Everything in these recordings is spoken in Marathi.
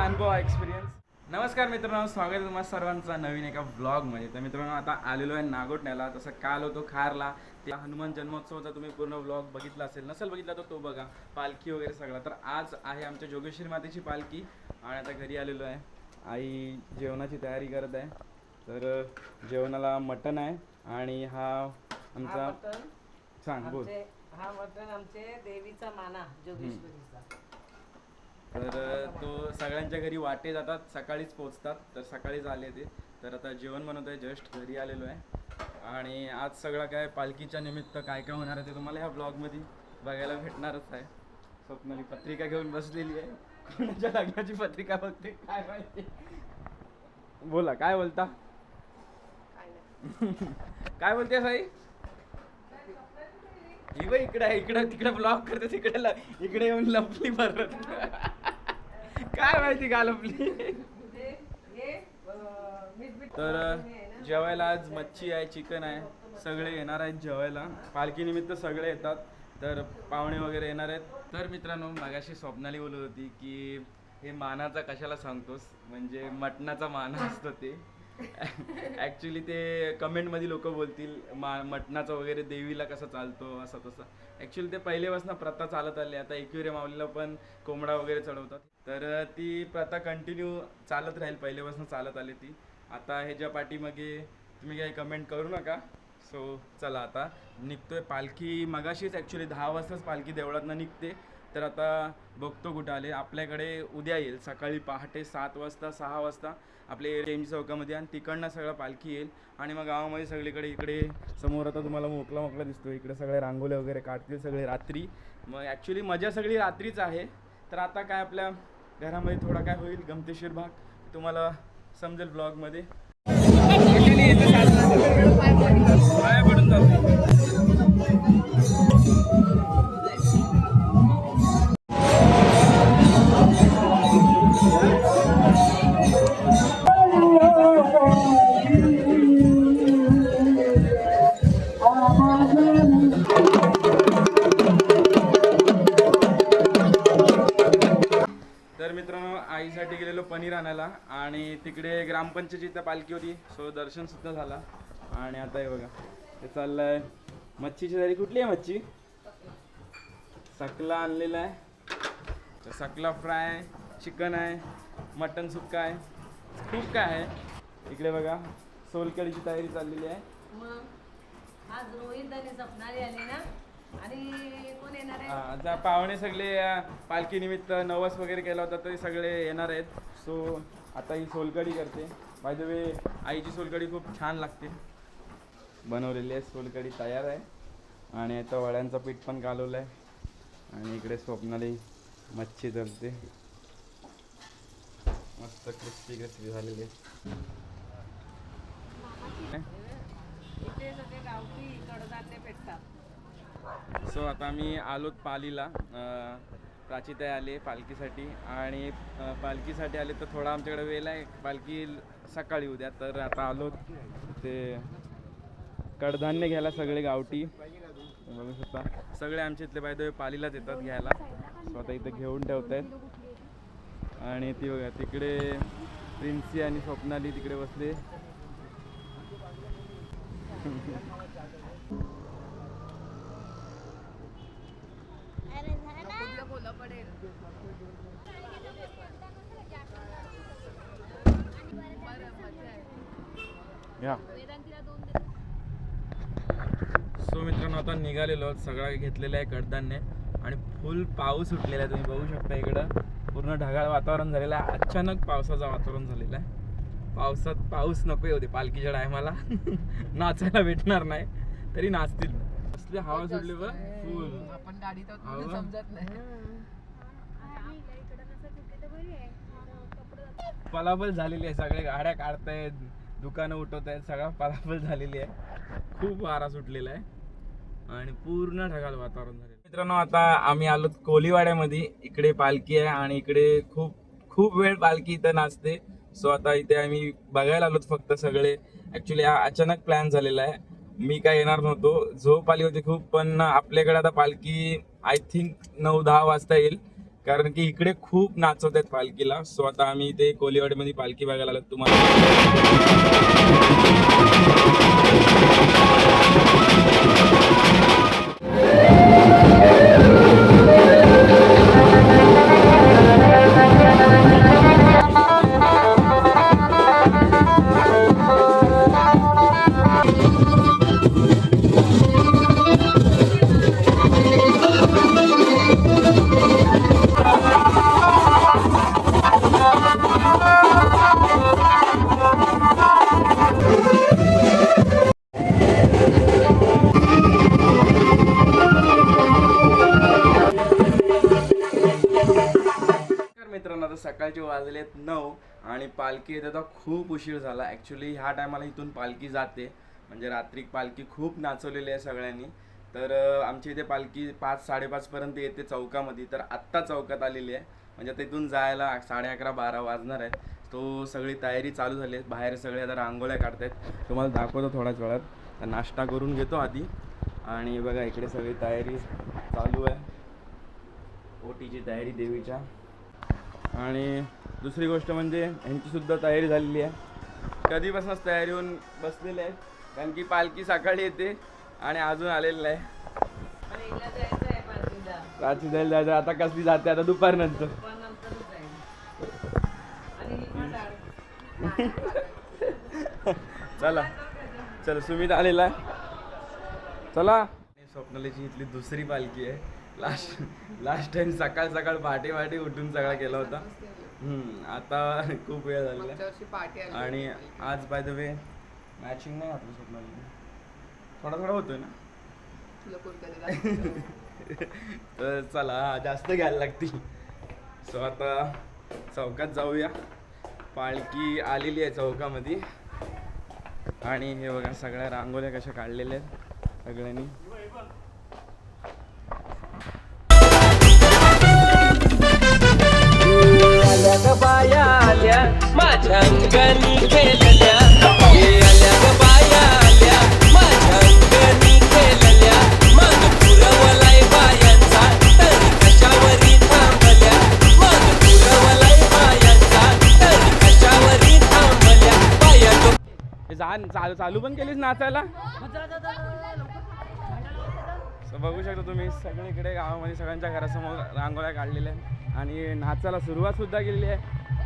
कधीतरी अनुभवा एक्सपिरियन्स नमस्कार मित्रांनो स्वागत आहे तुम्हाला सर्वांचा नवीन एका ब्लॉगमध्ये तर मित्रांनो आता आलेलो आहे नागोठण्याला. तसं काल होतो खारला. ते हनुमान जन्मोत्सवाचा तुम्ही पूर्ण ब्लॉग बघितला असेल. नसेल बघितला तर तो बघा. पालखी वगैरे सगळा. तर आज आहे आमच्या जोगेश्वरी मातेची पालखी. आणि आता घरी आलेलो आहे. आई जेवणाची तयारी करत आहे. तर जेवणाला मटण आहे. आणि हा आमचा सांग बोल. हा मटण आमचे देवीचा माना जोगेश्वरीचा. तर तो सगळ्यांच्या घरी वाटे जातात सकाळीच पोचतात. तर सकाळीच आले ते. तर आता जेवण बनवत आहे जस्ट घरी आलेलो आहे. आणि आज सगळं काय पालखीच्या निमित्त काय काय होणार आहे ते तुम्हाला ह्या ब्लॉगमध्ये बघायला भेटणारच आहे. स्वप्नाली पत्रिका घेऊन बसलेली आहे. कोणाच्या लग्नाची पत्रिका बघते काय माहिती? बोला काय बोलता? काय बोलते साई ही बाई इकडे इकडं तिकडे ब्लॉक करते तिकडे इकडे येऊन लपली परत काय माहिती का तर जेवायला आज मच्छी आहे चिकन आहे. सगळे येणार आहेत जेवायला. पालखी निमित्त सगळे येतात. तर पाहुणे वगैरे येणार आहेत. तर मित्रांनो मागाशी स्वप्नाली बोलत होती की हे मानाचा कशाला सांगतोस? म्हणजे मटणाचा माना असतो ते. ॲक्च्युली ते कमेंटमध्ये लोक बोलतील मा मटणाचा वगैरे देवीला कसं चालतो असं तसं. ॲक्च्युली ते पहिलेपासून प्रथा चालत आली. आता एकविरे माऊलीला पण कोंबडा वगैरे चढवतात. तर ती प्रथा कंटिन्यू चालत राहील. पहिलेपासून चालत आली ती. आता ह्याच्या पाठीमागे तुम्ही काही कमेंट करू नका. सो चला आता. निघतोय पालखी. मगाशीच ॲक्च्युली दहा वाजताच पालखी देवळातनं निघते. तर आता बघतो कुठं आले. आपल्याकडे उद्या येईल. सकाळी पहाटे सात वाजता सहा वाजता. आपले रेंज चौकामध्ये आणि तिकडनं सगळं पालखी येईल. आणि मग गावामध्ये सगळीकडे इकडे समोर आता तुम्हाला मोकला मोकला दिसतो इकडे सगळे रांगोळे वगैरे काढतील सगळे रात्री. मग ॲक्च्युली मजा सगळी रात्रीच आहे. तर आता काय आपल्या घरामध्ये थोडा काय होईल गमतीशीर भाग. तुम्हाला समजेल ब्लॉगमध्ये पडून जातो तर मित्रांनो आईसाठी गेलेलो पनीर आणायला आणि तिकडे ग्रामपंचायतीच्या पालखी होती सो दर्शन सुद्धा झाला. आणि आता हे बघा हे चाललंय. मच्छीची तरी कुठली आहे मच्छी? सकला आणलेला आहे. तर सकला फ्राय चिकन आहे मटन सुक्का आहे खूप काय आहे. इकडे बघा सोलकडीची तयारी चाललेली आहे. मग आज रोहित आणि सपनारी आली ना? आणि कोण येणार आहे? हा, आता पाहुणे सगळे अ, पालखीनिमित्त नवस वगैरे केला होता तरी सगळे येणार आहेत. सो आता ही सोलकडी करते. बाय द वे आईची सोलकडी खूप छान लागते. बनवलेली आहे सोलकडी तयार आहे. आणि आता वड्यांचं पीठ पण कालवलं आहे. आणि इकडे स्वप्नाली मच्छी चलते मस्त क्रिस्पी क्रिस्पी झालेली आहे. इथे सगळे गावठी कडधान्य भेटतात. सो आता आम्ही आलोत पालीला. अं, प्राचीताई आले पालखीसाठी. आणि पालखीसाठी आले तर थोडा आमच्याकडे वेळ आहे. पालखी सकाळी उद्या. तर आता आलो ते कडधान्य घ्यायला सगळे गावठी. बघू शकता. सगळे आमच्या इथले पाहिजे पालीलाच येतात घ्यायला. सो आता इथं घेऊन ठेवत आहेत आणि ती बघा तिकडे प्रिन्सी आणि स्वप्नाली तिकडे बसले. या. सो मित्रांनो आता निघालेलो. सगळं घेतलेलं आहे कडधान्य आणि फुल पाऊस सुटलेला आहे. तुम्ही बघू शकता इकडं. पूर्ण ढगाळ वातावरण झालेलं आहे. अचानक पावसाचं वातावरण झालेलं आहे. पावसात पाऊस नको येऊ दे. पालखीच्या टायमाला नाचायला भेटणार नाही. तरी नाचतील. असली हवा सुटली बघ. फुल आपण म्हणून समजत नाही. पलापल झालेली आहे सगळे गाड्या काढतायत दुकानं उठवत आहेत सगळा पलापल झालेली आहे. खूप वारा सुटलेला आहे आणि पूर्ण ढगाल वातावरण झाले मित्रांनो आता आम्ही आलो कोलीवाड्यामध्ये. इकडे पालखी आहे आणि इकडे खूप खूप वेळ पालखी इथं नाचते. सो आता इथे आम्ही बघायला आलोत फक्त सगळे. ऍक्च्युली अचानक प्लॅन झालेला आहे. मी काय येणार नव्हतो. झोप आली होती खूप पण आपल्याकडे आता पालखी आय थिंक नऊ दहा वाजता येईल. कारण की इकडे खूप नाचवत आहेत पालखीला. सो आता आम्ही इथे कोलिवाडीमध्ये पालखी बघायला आलो. तुम्हाला आणि पालखी येते आता खूप उशीर झाला. ॲक्च्युली ह्या टायमाला इथून पालखी जाते. म्हणजे रात्री पालखी खूप नाचवलेली आहे सगळ्यांनी. तर आमच्या इथे पालखी पाच साडेपाचपर्यंत येते चौकामध्ये. तर आत्ता चौकात आलेली आहे. म्हणजे आता इथून जायला साडे अकरा बारा वाजणार आहेत तो सगळी तयारी चालू झाली आहे. बाहेर सगळे आता रांगोळ्या काढतायत. तुम्हाला दाखवतो थोड्याच वेळात. तर नाश्ता करून घेतो आधी. आणि बघा इकडे सगळी तयारी चालू आहे. ओटीची तयारी देवीच्या. आणि दुसरी गोष्ट म्हणजे ह्यांची सुद्धा तयारी झालेली आहे. कधीपासूनच तयारी होऊन बसलेले आहेत. कारण की पालखी सकाळी येते आणि अजून आलेलं आहे रात्री जायला जायचं आता कसली जाते? आता दुपारनंतर. ही. चला. चल सुमित आलेला आहे. चला. स्वप्नालीची इथली दुसरी पालखी आहे. लास्ट लास्ट टाइम सकाळ सकाळ पहाटे पहाटे उठून सगळा केला होता. हम्म, आता खूप वेळ झालेला आणि. आज बाय द वे मॅचिंग नाही आपलं स्वप्नाली थोडा थोडा होतोय ना. तर चला जास्त घ्यायला लागतील. सो आता चौकात जाऊया. पालखी आलेली आहे चौकामध्ये. आणि हे बघा सगळ्या रांगोळ्या कशा काढलेल्या आहेत सगळ्यांनी. आल्या ग बाया आल्या माझ्या अंगणी खेळल्या. हे आल्या ग बाया आल्या माझ्या अंगणी खेळल्या. मग पुरवलाय बायांचा तरी कशावरी थांबल्या. मग पुरवलाय बायांचा तरी कशावरी थांबल्या. बाया तो चालू चालू पण केलीस नाचायला? बघू शकता तुम्ही सगळीकडे गावामध्ये सगळ्यांच्या घरासमोर रांगोळ्या काढलेल्या आहेत. आणि नाचायला सुरुवात सुद्धा केलेली आहे.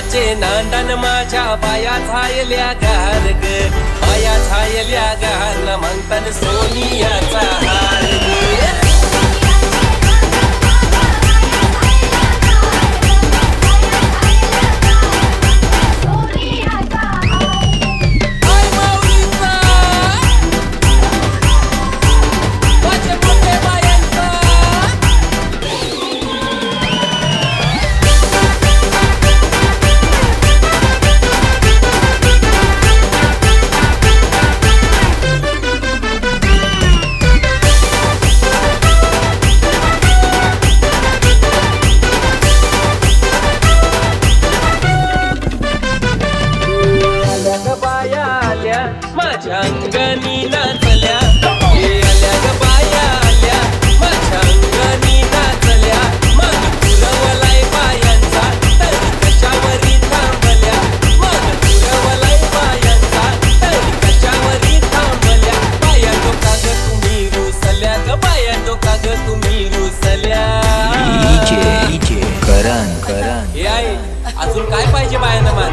सोनियाचे नांदन माझ्या बाया झायल्या गार ग बाया झायल्या गार म्हणतात सोनियाचा हार. अजून काय पाहिजे बायानं मान?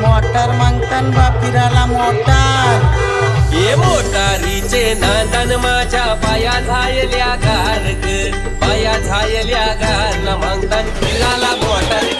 मोटार मागतान बा फिराला मोटर. ये मोटारीचे नांदन माझ्या बाया झायल्या गार ग. पाया झायल्या गार ना मांगतान फिराला मोटार.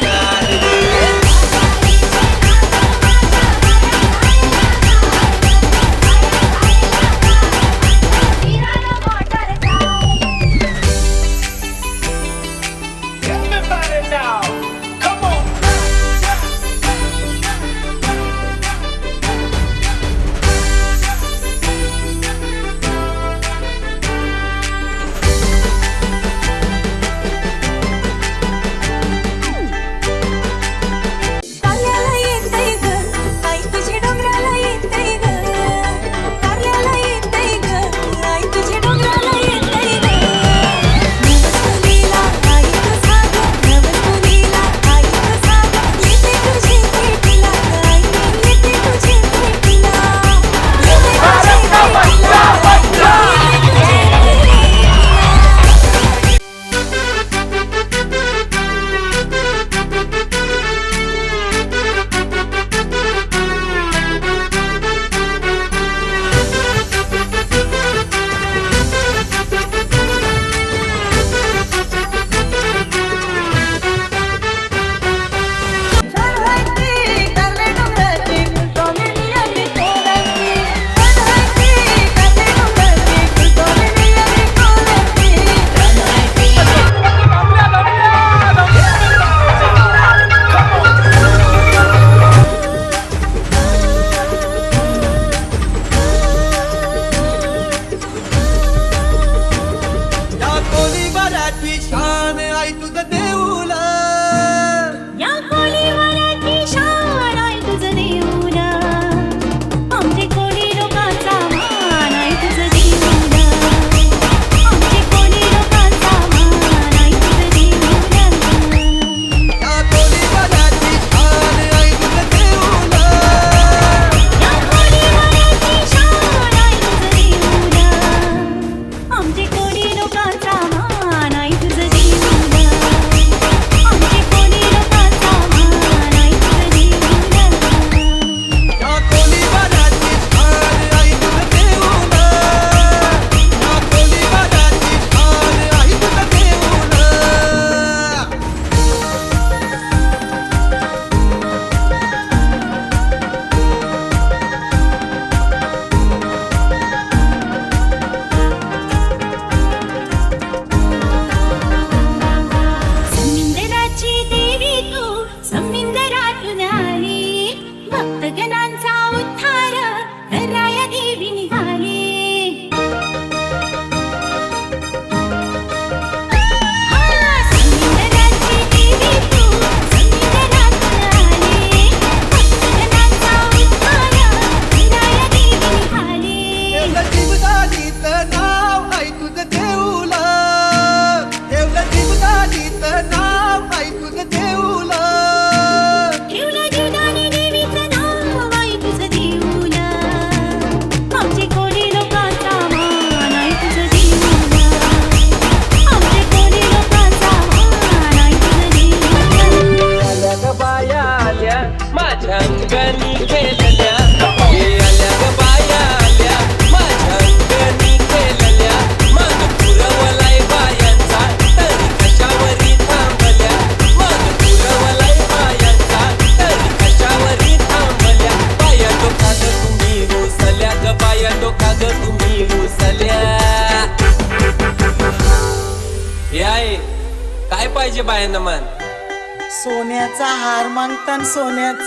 Begin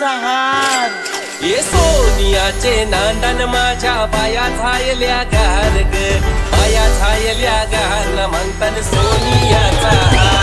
सोन्याचा ये सोनियाचे नांदन माझ्या बाया झायल्या गार ग पाया झायल्या गार म्हणतात सोनियाचा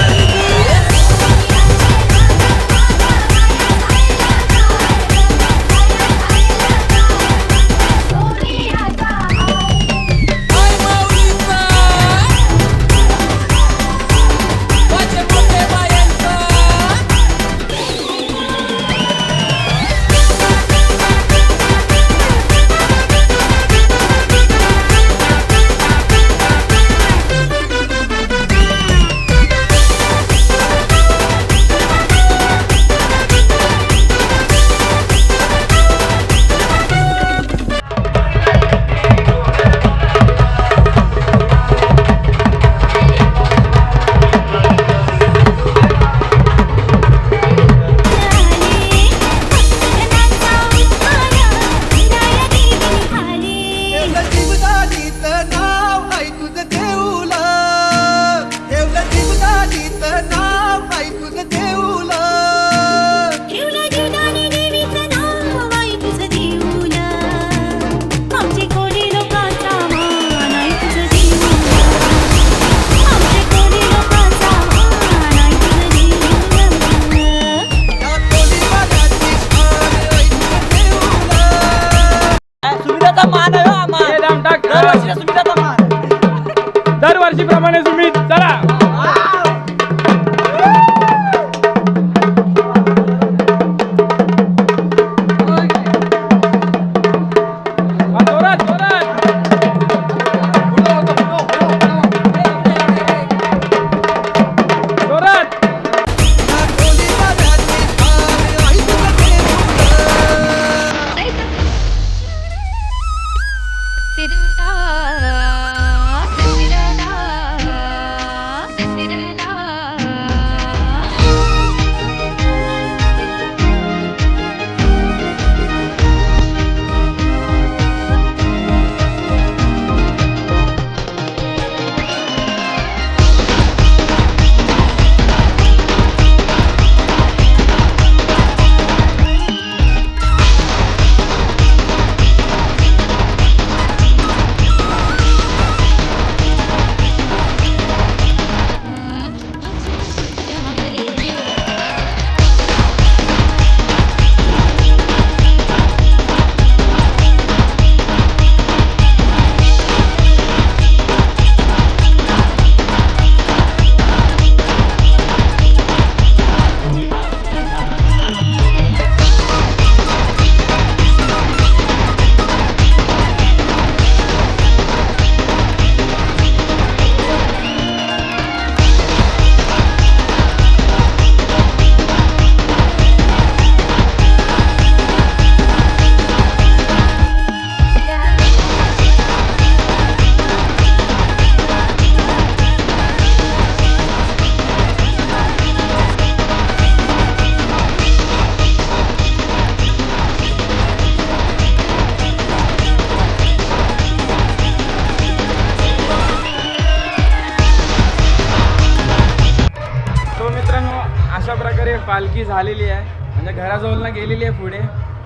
पालखी झालेली आहे. म्हणजे घराजवळ गेलेली आहे पुढे.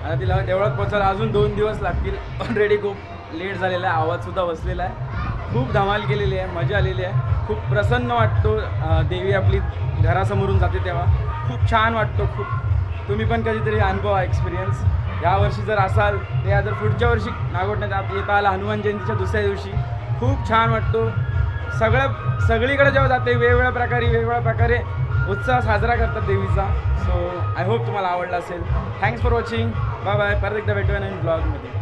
आणि तिला देवळात पोचायला अजून दोन दिवस लागतील. ऑलरेडी खूप लेट झालेला आहे. आवाजसुद्धा बसलेला आहे. खूप धमाल केलेली आहे. मजा आलेली आहे. खूप प्रसन्न वाटतो देवी आपली घरासमोरून जाते तेव्हा. खूप छान वाटतो. खूप तुम्ही पण कधीतरी अनुभवा एक्सपिरियन्स यावर्षी जर असाल ते जर पुढच्या वर्षी नागोठण्यात आत येता आला हनुमान जयंतीच्या दुसऱ्या दिवशी खूप छान वाटतो. सगळं सगळीकडे जेव्हा जाते वेगवेगळ्या प्रकारे वेगवेगळ्या प्रकारे उत्साह साजरा करतात देवीचा. सो आय होप तुम्हाला आवडला असेल. Thanks for watching bye bye परत एकदा भेटूया नवीन ब्लॉगमध्ये